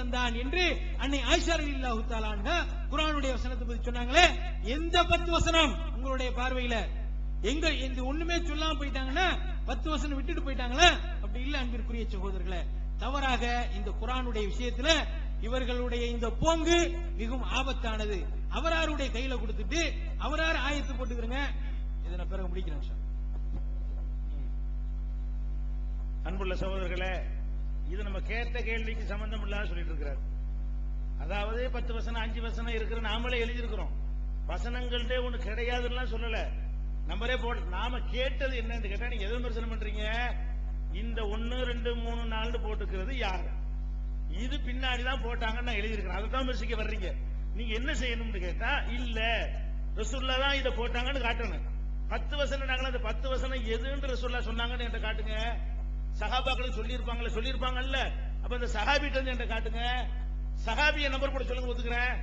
தந்தான் என்று அன்னை ஆயிஷா இல்லாஹு தஆலா குரானுடைய வசனத்தை பத்தி சொன்னாங்களே எந்த பத்து வசனம் உங்களுடைய பார்வையில? எங்க இந்த ஒண்ணுமே சொல்லாம போயிட்டாங்கன்னா பத்து வசனம் விட்டுட்டு போயிட்டாங்களா? அப்படி இல்ல அன்பிற்குரிய சகோதரர்களே. தவறாக இந்த குரானுடைய விஷயத்துல இவர்களுடைய இந்த போங்கு மிகவும் ஆபத்தானது. அவராருடைய கையில கொடுத்துட்டு அவரார் ஆயத்து போட்டுக்கிறங்க. இதை நான் பிறகு முடிக்கிறேன் சார் அன்புள்ள சகோதரர்களே இது நம்ம கேட்ட கேள்விக்கு சம்பந்தம் இல்லாத சொல்லிட்டு இருக்கிறார். அதாவது பத்து வசனம் அஞ்சு வசனம் இருக்கிற நாமளே எழுதியிருக்கிறோம். வசனங்கள்டே ஒண்ணு கிடையாதுலாம் சொல்லல. நம்மளே போட நாம கேட்டது என்னன்னு கேட்டா நீங்க எதை விமர்சனம் பண்றீங்க? இந்த ஒன்னு ரெண்டு மூணு நாலு போட்டுக்கிறது யார்? இது பின்னாடி தான் போட்டாங்கன்னு நான் எழுதியிருக்கிறேன். அதை தான் விமர்சிக்க வர்றீங்க. நீங்க என்ன செய்யணும்னு கேட்டா இல்ல ரசூல்லா தான் இதை போட்டாங்கன்னு காட்டணும். பத்து வசனம் நாங்களும் அந்த பத்து வசனம் எதுன்னு ரசூல்லா சொன்னாங்கன்னு என்கிட்ட காட்டுங்க. சஹாபாக்களும் சொல்லியிருப்பாங்களே சொல்லியிருப்பாங்கல்ல. அப்ப இந்த சஹாபிட்ட என்கிட்ட காட்டுங்க. சஹாபிய நம்பர் போட சொல்லுங்க ஒத்துக்கிறேன்.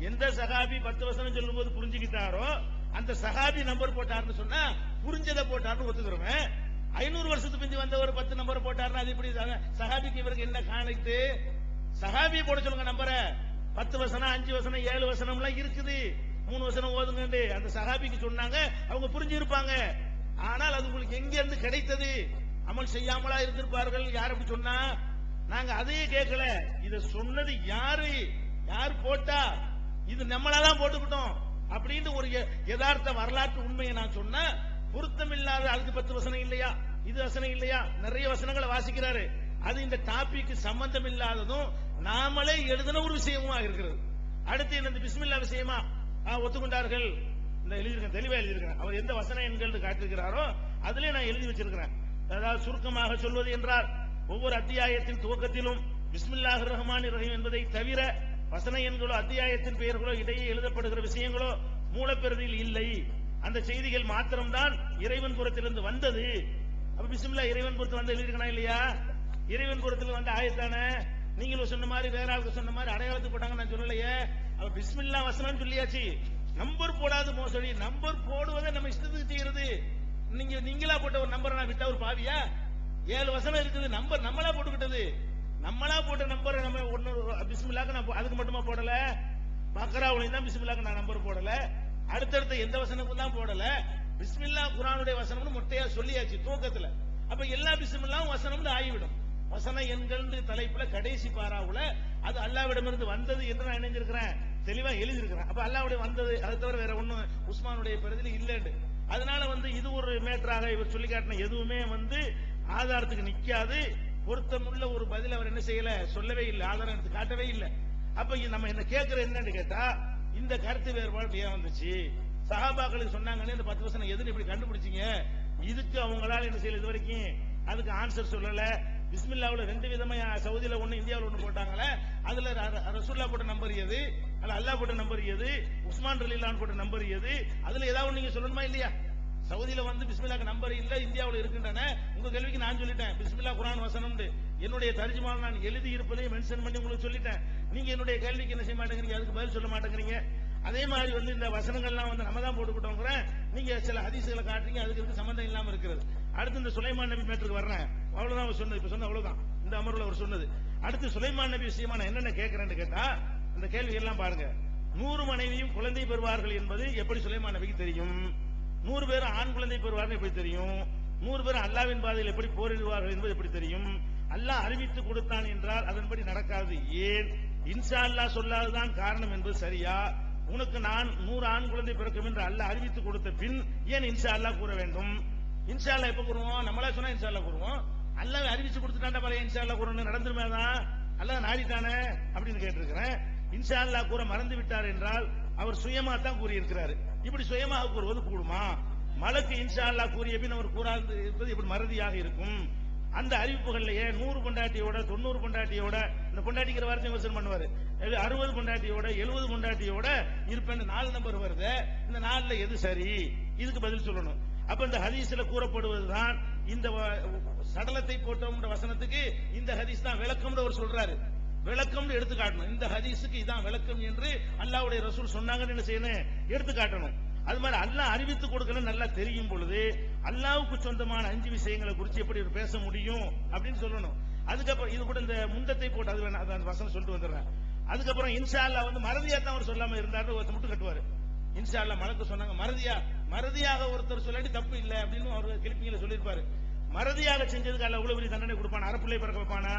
எந்த சஹாபி பத்து வசனம் சொல்லும்போது புரிஞ்சுக்கிட்டாரோ அந்த சஹாபி நம்பர் போட்டாருன்னு சொன்னா புரிஞ்சதை போட்டாருன்னு ஒத்துக்கிறவன். ஐநூறு வருஷத்துக்கு பிந்தி வந்த ஒரு பத்து நம்பர் போட்டாருன்னா அது எப்படி? சஹா- சஹாபிக்கு இவருக்கு என்ன காணித்து? சஹாபியை போட சொல்லுங்க நம்பரை. பத்து வசனம் அஞ்சு வசனம் ஏழு வசனம் எல்லாம் இருக்குது. மூணு வசனம் ஓதுங்க அந்த சஹாபிக்கு சொன்னாங்க அவங்க புரிஞ்சிருப்பாங்க. ஆனால் அது உங்களுக்கு எங்க இருந்து கிடைத்தது? அமல் செய்யாமலா இருந்திருப்பார்கள் யார் அப்படி சொன்னா? நாங்க அதையே கேட்கல. இத சொன்னது யாரு? யார் போட்டா? இது நம்மளாதான் போட்டுக்கிட்டோம். அப்படின்னு ஒரு யதார்த்த வரலாற்று உண்மையை நான் சொன்னா பொருத்தமில்லாத அதுக்கு பத்து வசனம் இல்லையா? இது வசனம் இல்லையா? நிறைய வசனங்களை வாசிக்கிறாரு. அது இந்த டாபிக்கு சம்பந்தம் இல்லாததும் நாமளே எழுதின ஒரு விஷயமா இருக்கிறது அடுத்து இந்த பிஸ்மில்லா விஷயமா? ஒத்துக்கொண்டார்கள். இந்த எழுதியிருக்கேன் தெளிவா எழுதியிருக்கேன் அவர் எந்த வசன எண்கள் காட்டிருக்கிறாரோ அதுலயே நான் எழுதி வச்சிருக்கிறேன். அதாவது சுருக்கமாக சொல்வது என்றால் ஒவ்வொரு அத்தியாயத்தின் துவக்கத்திலும் பிஸ்மில்லாஹ் ரஹ்மான் ரஹீம் என்பதை தவிர வசன எண்களோ அத்தியாயத்தின் பெயர்களோ இடையே எழுதப்படுகிற விஷயங்களோ மூலப்பெறுதியில் இல்லை. அந்த செய்திகள் மாத்திரம்தான் இறைவன் புறத்திலிருந்து வந்தது. அப்ப பிஸ்மில்லா இறைவன் புறத்தில் வந்து எழுதியிருக்கனா இல்லையா? இறைவன் புறத்தில் வந்த ஆயத்தானே? நீங்களும் சொன்ன மாதிரி வேற ஆளுக்கு சொன்ன மாதிரி அடையாளத்துக்கு போட்டாங்க நான் சொல்லலையே. அப்ப பிஸ்மில்லா வசனம் சொல்லியாச்சு. நம்பர் போடாத மோசடி நம்பர் போடுவதை நம்ம இஷ்டத்துக்கு செய்யறது நீங்களா போட்ட ஒரு நம்பரை நான் விட்டா ஒரு பாவியா? ஏழு வசனம் இருக்குது நம்பர் நம்மளா போட்டுக்கிட்டது. நம்மளா போட்ட நம்பரை நம்ம ஒன்னு பிஸ்மில்லாக்கு நான் அதுக்கு மட்டுமா போடல? பக்கராவுலையும் தான் பிஸ்மில்லாக்கு நான் நம்பர் போடல. அடுத்தடுத்த எந்த வசனமும் தான் போடல. பிஸ்மில்லா குரானுடைய வசனம்னு மொட்டையா சொல்லியாச்சு தூக்கத்துல. அப்ப எல்லா பிஸ்மில்லாவும் வசனம்னு ஆகிவிடும். வசன எண்கள் தலைப்புல கடைசி பாராவுல அது அல்லாவிடமிருந்து வந்தது என்று நான் இணைஞ்சிருக்கிறேன் தெளிவா எழுதியிருக்கிறேன். அப்ப அல்லாவுடைய வந்தது அது தவிர வேற ஒன்னும் உஸ்மானுடைய பெருதில் இல்லைன்னு. அதனால வந்து இது ஒரு மேட்டராக இவர் சொல்லி காட்டின எதுவுமே வந்து ஆதாரத்துக்கு நிக்காது. பொருத்தமுள்ள ஒரு பதில் அவர் என்ன செய்யல? சொல்லவே இல்லை. ஆதாரம் எடுத்து காட்டவே இல்லை. அப்ப நம்ம என்ன கேட்கிற என்னன்னு கேட்டா இந்த கருத்து வேறுபாடு ஏன் வந்துச்சு? சஹாபாக்களுக்கு சொன்னாங்கன்னு இந்த பத்து வருஷம் எதுன்னு இப்படி கண்டுபிடிச்சீங்க? இதுக்கு அவங்களால என்ன செய்யல இது வரைக்கும்? அதுக்கு ஆன்சர் சொல்லல. பிஸ்மில்லாவில் ரெண்டு விதமா சவுதியில ஒண்ணு இந்தியாவில் ஒண்ணு போட்டாங்களே. அதுல ரசுல்லா ரசூல்லா போட்ட நம்பர் எது? அல்ல அல்லாஹ் போட்ட நம்பர் எது? உஸ்மான் ரலிலான் போட்ட நம்பர் எது? அதுல ஏதாவது ஒண்ணு நீங்க சொல்லணுமா இல்லையா? சவுதியில வந்து பிஸ்மில்லாக்கு நம்பர் இல்ல இந்தியாவுல இருக்கின்றன. உங்க கேள்விக்கு நான் சொல்லிட்டேன். பிஸ்மில்லா குரான் வசனம் என்னுடைய தர்ஜுமான நான் எழுதி இருப்பதையும் மென்ஷன் பண்ணி உங்களுக்கு சொல்லிட்டேன். நீங்க என்னுடைய கேள்விக்கு என்ன செய்ய மாட்டேங்கிறீங்க? அதுக்கு பதில் சொல்ல மாட்டேங்கிறீங்க. அதே மாதிரி வந்து இந்த வசனங்கள்லாம் வந்து நம்ம தான் போட்டுக்கிட்டோங்கிற நீங்க சில ஹதீசுகளை காட்டுறீங்க அதுக்கு இருக்கு சம்பந்தம் இல்லாம இருக்கிறது. அடுத்து இந்த சுலைமான் நபி மேட்டருக்கு வர்றேன். அவ்வளவுதான் அவர் சொன்னது. இப்ப சொன்ன அவ்வளவுதான். இந்த அமர்வுல அவர் சொன்னது. அடுத்து சுலைமான் நபி விஷயமா நான் என்னென்ன கேட்கிறேன்னு கேட்டா அந்த கேள்வி எல்லாம் பாருங்க. நூறு மனைவியும் குழந்தை பெறுவார்கள் என்பது எப்படி சுலைமான் நபிக்கு தெரியும்? நூறு பேர் ஆண் குழந்தை பெறுவார்கள் எப்படி தெரியும்? நூறு பேர் அல்லாவின் பாதையில் எப்படி போரிடுவார்கள் என்பது எப்படி தெரியும்? அல்லாஹ் அறிவித்து கொடுத்தான் என்றால் அதன்படி நடக்காது. ஏன்? இன்சா அல்லாஹ் சொல்லாதுதான் காரணம் என்பது சரியா? உனக்கு நான் நூறு ஆண் குழந்தை பிறக்கும் என்று அல்ல அறிவித்து கொடுத்த பின் ஏன் இன்சா அல்லாஹ் கூற வேண்டும்? இன்சா அல்லா எப்ப கூறுவோம்? நம்மளா சொன்னா இன்ஷா அல்லா கூறுவோம். அல்லாஹ் அறிவிச்சு கொடுத்துட்டாண்டா பாரு இன்ஷா அல்லா கூறணும் நடந்துருமே தான் அல்லாஹ் நாடித்தானே அப்படின்னு கேட்டிருக்கிறேன். இன்ஷா அல்லாஹ் கூற மறந்து விட்டார் என்றால் அவர் சுயமா தான் கூறியிருக்கிறாரு. இப்படி சுயமாக கூறுவது கூடுமா? மலக்கு இன்ஷா அல்லாஹ் கூறிய பின் அவர் கூறாது இருப்பது இப்படி மறதியாக இருக்கும். அந்த அறிவிப்புகள்லயே நூறு பொண்டாட்டியோட தொண்ணூறு பொண்டாட்டியோட இந்த பொண்டாட்டிக்கிற வார்த்தையும் விமர்சனம் பண்ணுவாரு. அறுபது பொண்டாட்டியோட எழுபது பொண்டாட்டியோட இருப்பேன் நாலு நம்பர் வருது. இந்த நாலுல எது சரி? இதுக்கு பதில் சொல்லணும். அப்ப இந்த ஹதீஸ்ல கூறப்படுவதுதான் இந்த சடலத்தை போட்டோம்ன்ற வசனத்துக்கு இந்த ஹதீஸ் தான் விளக்கம்னு அவர் சொல்றாரு. விளக்கம்னு எடுத்து காட்டணும். இந்த ஹதீஸுக்கு இதான் விளக்கம் என்று அல்லாஹ்வுடைய ரசூல் சொன்னாங்கன்னு என்ன செய்யணும்? எடுத்து காட்டணும். அது மாதிரி அல்லாஹ் அறிவித்து கொடுக்கணும் நல்லா தெரியும் பொழுது அல்லாவுக்கு சொந்தமான அஞ்சு விஷயங்களை குறித்து எப்படி பேச முடியும் அப்படின்னு சொல்லணும். அதுக்கப்புறம் இது கூட இந்த முண்டத்தை போட்டு அது வேணாம் அந்த வசனம் சொல்லிட்டு வந்துடுறேன். அதுக்கப்புறம் இன்ஷா அல்லாஹ் வந்து மறதியா தான் அவர் சொல்லாம இருந்தாரு ஒருத்தர் மட்டும் கட்டுவாரு. இன்ஷா அல்லா மலக்கு சொன்னாங்க மறதியா? மறதியாக ஒருத்தர் சொல்லாட்டி தப்பு இல்லை அப்படின்னு அவர் கிளிப்பிங்கில சொல்லியிருப்பாரு. மறதியாக செஞ்சதுக்கு அல்ல இவ்வளவு தண்டனை கொடுப்பான்? அரப்புள்ளை பிறக்க வைப்பானா?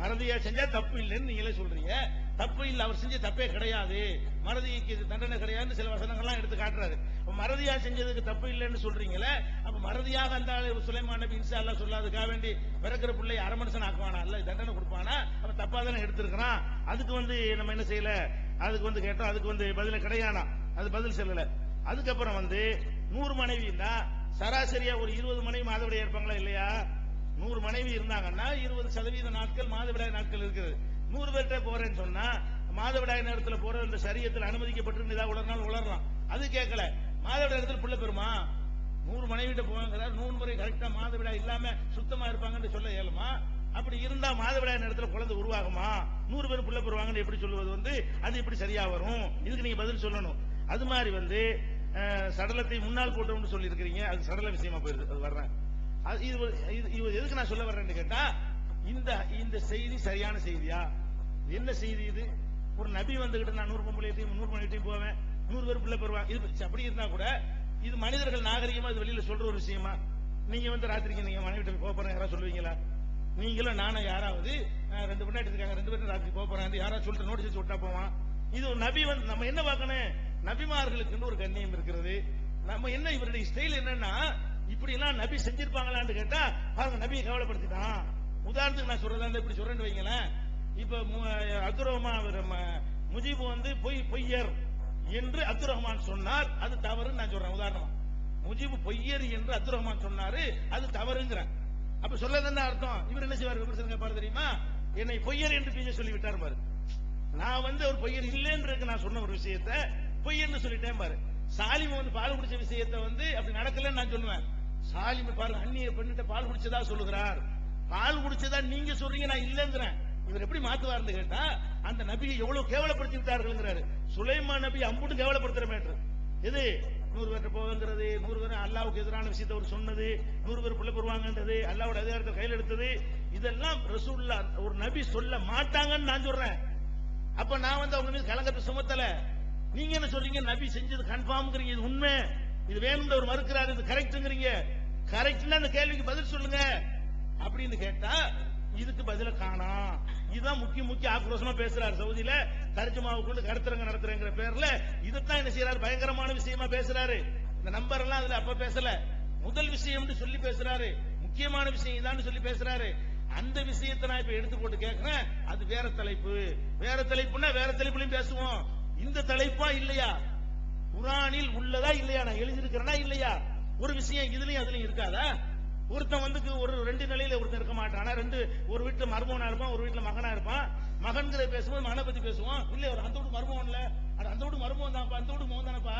மறதியா செஞ்சா தப்பு இல்லைன்னு நீங்களே சொல்றீங்க. தப்பு இல்லை அவர் செஞ்ச தப்பே கிடையாது. மறதிக்கு இது தண்டனை கிடையாதுன்னு சில வசனங்கள்லாம் எடுத்து காட்டுறாரு. அப்ப மறதியா செஞ்சதுக்கு தப்பு இல்லைன்னு சொல்றீங்களே அப்ப மறதியாக அந்த சுலைமான சுலைமான் நபி இன்சா சொல்லாதுக்காக வேண்டி பிறக்கிற பிள்ளை அரை மனுஷன் ஆக்குவானா? இல்ல தண்டனை கொடுப்பானா? அவன் தப்பா தானே எடுத்திருக்கிறான். அதுக்கு வந்து நம்ம என்ன செய்யல? அதுக்கு வந்து கேட்டோம் அதுக்கு வந்து பதில கிடையானா? அது பதில் சொல்லல. அதுக்கப்புறம் வந்து நூறு மனைவி சராசரியா ஒரு இருபது மனைவி மாதவிட இருப்பாங்களா இல்லையா? நூறு மனைவி இருந்தாங்கன்னா இருபது சதவீத நாட்கள் மாதவிடாய் நாட்கள் இருக்குது. நூறு பேர்கிட்ட போறேன்னு சொன்னா மாதவிடாய் நேரத்துல போற இந்த சரியத்தில் அனுமதிக்கப்பட்டு ஏதாவது உலர்னாலும் உலரலாம் அது கேட்கல. மாதவிடாய் நேரத்தில் பிள்ளை பெறுமா? நூறு மனைவிட்ட போவாங்கிறார் நூறு முறை கரெக்டா மாதவிடாய் இல்லாம சுத்தமா இருப்பாங்கன்னு சொல்ல இயலுமா? அப்படி இருந்தா மாதவிடாய் நேரத்துல குழந்தை உருவாகுமா? நூறு பேர் பிள்ளை பெறுவாங்கன்னு எப்படி சொல்லுவது வந்து அது எப்படி சரியா வரும். இதுக்கு நீங்க பதில் சொல்லணும். அது மாதிரி வந்து சடலத்தை முன்னால் போட்டோம்னு சொல்லி இருக்கிறீங்க அது சடல விஷயமா போயிருது. அது வர்றேன். இது இது எதுக்கு நான் சொல்ல வர்றேன்னு கேட்டா இந்த இந்த செய்தி சரியான செய்தியா? என்ன செய்தி இது? ஒரு நபி வந்துகிட்டு நான் நூறு பொம்பளையத்தையும் நூறு மணிட்டையும் போவேன் நூறு பேர் பிள்ளை பெறுவாங்க. இது அப்படி இருந்தா கூட இது மனிதர்கள் நாகரிகமா இது வெளியில சொல்ற ஒரு விஷயமா? நீங்க வந்து ராத்திரிக்கு நீங்க மனைவி போக போறேன் யாராவது சொல்லுவீங்களா? நீங்களும் நானும் யாராவது ரெண்டு மணி நேரத்துக்கு இருக்காங்க ரெண்டு பேரும் ராத்திரி போக போறாங்க யாராவது சொல்லிட்டு நோட்டீஸ் விட்டா போவான். இது ஒரு நபி வந்து நம்ம என்ன பார்க்கணும்? நபிமார்களுக்குன்னு ஒரு கண்ணியம் இருக்கிறது. நம்ம என்ன இவருடைய ஸ்டைல் என்னன்னா இப்படி எல்லாம் நபி செஞ்சிருப்பாங்களான்னு கேட்டா பாருங்க நபியை கவலைப்படுத்திட்டான். உதாரணத்துக்கு நான் சொல்றதா இருந்தா இப்படி சொல்றேன்னு வைங்களேன். இப்ப மு- அப்துல் ரஹ்மான் அவர் வந்து பொய் பொய்யர் என்று அப்துல் ரஹ்மான் சொன்னார் அது தவறுன்னு நான் சொல்றேன் உதாரணமா. முஜீப் பொய்யர் என்று அப்துல் ரஹ்மான் சொன்னாரு அது தவறுங்கிறேன். அப்ப சொல்ல என்ன அர்த்தம். இவர் என்ன செய்வார் விமர்சனம் கேட்பாரு தெரியுமா? என்னை பொய்யர் என்று பிஜே சொல்லிவிட்டார் பாரு. நான் வந்து ஒரு பொய்யர் இல்லைன்றது நான் சொன்ன ஒரு விஷயத்த பொய்யர்னு சொல்லிட்டேன் பாரு. சாலிம வந்து பால் குடிச்ச விஷயத்த வந்து அப்படி நடக்கலன்னு நான் சொல்லுவேன். சாலிம பாரு அந்நிய பெண்ணிட்ட பால் குடிச்சதா சொல்லுகிறார். பால் குடிச்சதா நீங்க சொல்றீங்க நான் இல்லைங்கிறேன். இவர் எப்படி மாத்துவார்னு கேட்டா அந்த நபியை எவ்வளவு கேவலப்படுத்தி விட்டார்கள்ங்கிறாரு சுலைமா நபி அம்புட்டு கேவலப்படுத்துற மேட்ரு. எது? நூறு பேர் போகங்கிறது நூறு பேர் அல்லாவுக்கு எதிரான விஷயத்தை அவர் சொன்னது நூறு பேர் பிள்ளை பெறுவாங்கன்றது அல்லாவோட அதிகாரத்தை கையில் எடுத்தது. இதெல்லாம் ரசூல்லா ஒரு நபி சொல்ல மாட்டாங்கன்னு நான் சொல்றேன். அப்ப நான் வந்து அவங்க மீது கலங்கத்தை சுமத்தல. நீங்க என்ன சொல்றீங்க? நபி செஞ்சது கன்ஃபார்ம்ங்கிறீங்க இது உண்மை. இது வேணும்னு அவர் மறுக்கிறாரு. இது கரெக்ட்ங்கிறீங்க கரெக்ட்னா அந்த கேள்விக்கு பதில் சொல்லுங்க. அப்படின்னு கேட்டா இதுக்கு பதில காணாம் இதுதான் முக்கிய முக்கிய ஆக்ரோஷமா பேசுறாரு. சவுதியில தர்ஜுமாவுக்குள்ள கருத்தரங்க நடத்துறேங்கிற பேர்ல இதைத்தான் என்ன செய்யறாரு பயங்கரமான விஷயமா பேசுறாரு. இந்த நம்பர் எல்லாம் அதுல அப்ப பேசல. முதல் விஷயம்னு சொல்லி பேசுறாரு. முக்கியமான விஷயம் இதான்னு சொல்லி பேசுறாரு. அந்த விஷயத்தை நான் இப்ப எடுத்து போட்டு கேட்கிறேன் அது வேற தலைப்பு. வேற தலைப்புன்னா வேற தலைப்புலயும் பேசுவோம். இந்த தலைப்பா இல்லையா? குரானில் உள்ளதா இல்லையா? நான் எழுதியிருக்கிறேனா இல்லையா? ஒரு விஷயம் இதுலயும் அதுலயும் இருக்காதா? ஒருத்தன் வந்து ஒரு ரெண்டு நிலையில ஒருத்தன் இருக்க மாட்டானா? ரெண்டு ஒரு வீட்டுல மருமகனா இருப்பான் ஒரு வீட்டுல மகனா இருப்பான். மகன்கிற பேசும்போது மகனை பத்தி பேசுவோம். இல்ல ஒரு அந்த வீட்டு மருமகன்ல அது அந்த வீட்டு மருமகன் தான்ப்பா அந்த வீட்டு மகன் தானப்பா?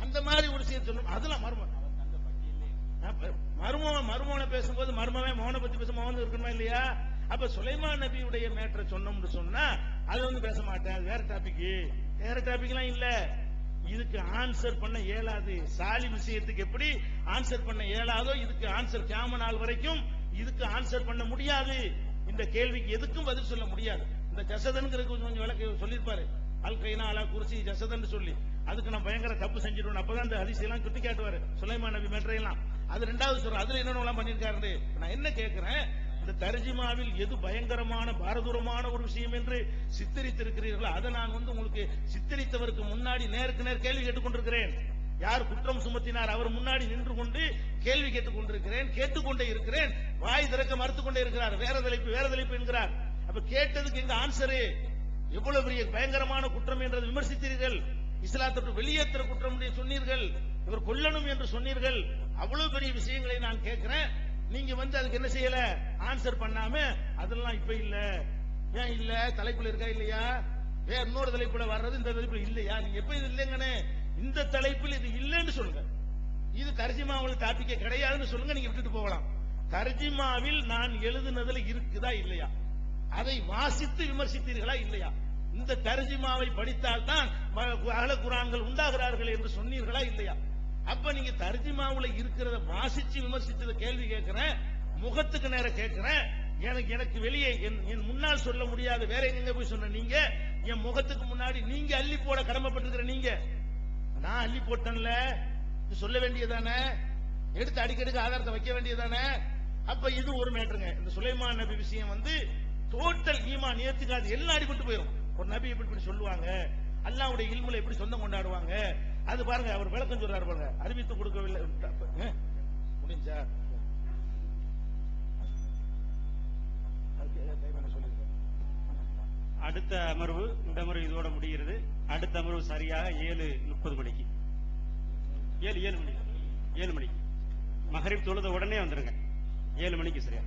அந்த மாதிரி ஒரு விஷயம் சொல்லணும். அதெல்லாம் மருமகன். அப்ப மருமகன் மருமகனை பேசும்போது மருமகன் மோகனை பத்தி பேசும் மோகன் இருக்கணுமா இல்லையா? அப்ப சுலைமான் நபியுடைய மேட்டரை சொன்னோம்னு சொன்னா அது வந்து பேச மாட்டேன். வேற டாபிக் வேற டாபிக் எல்லாம் இல்ல. இதுக்கு ஆன்சர் பண்ண இயலாது. சாலி விஷயத்துக்கு எப்படி ஆன்சர் பண்ண இயலாதோ இதுக்கு ஆன்சர் கேம நாள் வரைக்கும் இதுக்கு ஆன்சர் பண்ண முடியாது. இந்த கேள்விக்கு எதுக்கும் பதில் சொல்ல முடியாது. இந்த ஜசதன்கிறது கொஞ்சம் விளக்க சொல்லியிருப்பாரு. அல்கைனா அலா குர்சி ஜசதன் சொல்லி. அதுக்கு நான் பயங்கர தப்பு செஞ்சிருவோம் அப்பதான் அந்த ஹதீஸ் எல்லாம் குட்டி காட்டுவாரு. சுலைமான் நபி மெட்ரையெல்லாம் அது ரெண்டாவது சொல்றேன். அதுல என்னென்ன பண்ணிருக்காரு நான் என்ன கேட்கிறேன் இந்த தர்ஜிமாவில் எது பயங்கரமான பாரதூரமான ஒரு விஷயம் என்று சித்தரித்திருக்கிறீர்களோ அதை நான் வந்து உங்களுக்கு சித்தரித்தவருக்கு முன்னாடி நேருக்கு நேர் கேள்வி கேட்டுக்கொண்டிருக்கிறேன். யார் குற்றம் சுமத்தினார் அவர் முன்னாடி நின்று கொண்டு கேள்வி கேட்டுக் கொண்டிருக்கிறேன் கேட்டுக்கொண்டே இருக்கிறேன். வாய் திறக்க மறுத்துக் கொண்டே இருக்கிறார். வேற தலைப்பு வேற தலைப்பு என்கிறார். அப்ப கேட்டதுக்கு எங்க ஆன்சரு எவ்வளவு பெரிய பயங்கரமான குற்றம் என்றதை விமர்சித்தீர்கள். இஸ்லாத்தை வெளியேற்ற குற்றம் சொன்னீர்கள். இவர் கொல்லணும் என்று சொன்னீர்கள். அவ்வளவு பெரிய விஷயங்களை நான் கேட்கிறேன். நீங்க வந்து அதுக்கு என்ன செய்யல? ஆன்சர் பண்ணாம அதெல்லாம் இப்ப இல்ல. ஏன் இல்ல? தலைப்புல இருக்கா இல்லையா? வேற இன்னொரு தலைப்புல வர்றது இந்த தலைப்புல இல்லையா? நீங்க எப்ப இது இல்லைங்கன்னு இந்த தலைப்பில் இது இல்லைன்னு சொல்லுங்க. இது தர்ஜிமாவில் டாபிக்கே கிடையாதுன்னு சொல்லுங்க நீங்க விட்டுட்டு போகலாம். தர்ஜிமாவில் நான் எழுதுனதுல இருக்குதா இல்லையா? அதை வாசித்து விமர்சித்தீர்களா இல்லையா? இந்த தர்ஜிமாவை படித்தால் தான் அகல குரான்கள் உண்டாகிறார்கள் என்று சொன்னீர்களா இல்லையா? அப்ப நீங்க தர்ஜிமாவுல இருக்கிறத வாசிச்சு விமர்சித்தத கேள்வி கேட்கிறேன் முகத்துக்கு நேரம் கேட்கிறேன் எனக்கு எனக்கு வெளியே என் என் முன்னால் சொல்ல முடியாது வேற எங்க போய் சொன்ன நீங்க? என் முகத்துக்கு முன்னாடி நீங்க அள்ளி போட கடமைப்பட்டிருக்கிற நீங்க? நான் அள்ளி போட்டேன்ல. சொல்ல வேண்டியதானே? எடுத்து அடிக்கடிக்கு ஆதாரத்தை வைக்க வேண்டியதானே? அப்ப இது ஒரு மேட்டருங்க. இந்த சுலைமான் நபி விஷயம் வந்து டோட்டல் ஈமா நேர்த்துக்காது எல்லாம் அடிபட்டு போயிடும் ஒரு நபி எப்படி இப்படி சொல்லுவாங்க. அல்லாவுடைய இல்முல எப்படி சொந்தம் கொண்டாடுவாங்க? அது பாருங்க அவர் விளக்கம் சொல்றாரு பாருங்க. அறிவித்து கொடுக்கவில்லை. முடிஞ்சா? அடுத்த அமர்வு இந்த அமர்வு இதோட முடிகிறது. அடுத்த அமர்வு சரியாக ஏழு முப்பது மணிக்கு. ஏழு ஏழு மணி ஏழு மணிக்கு. மகரிப் தொழுத உடனே வந்துருங்க. ஏழு மணிக்கு சரியா?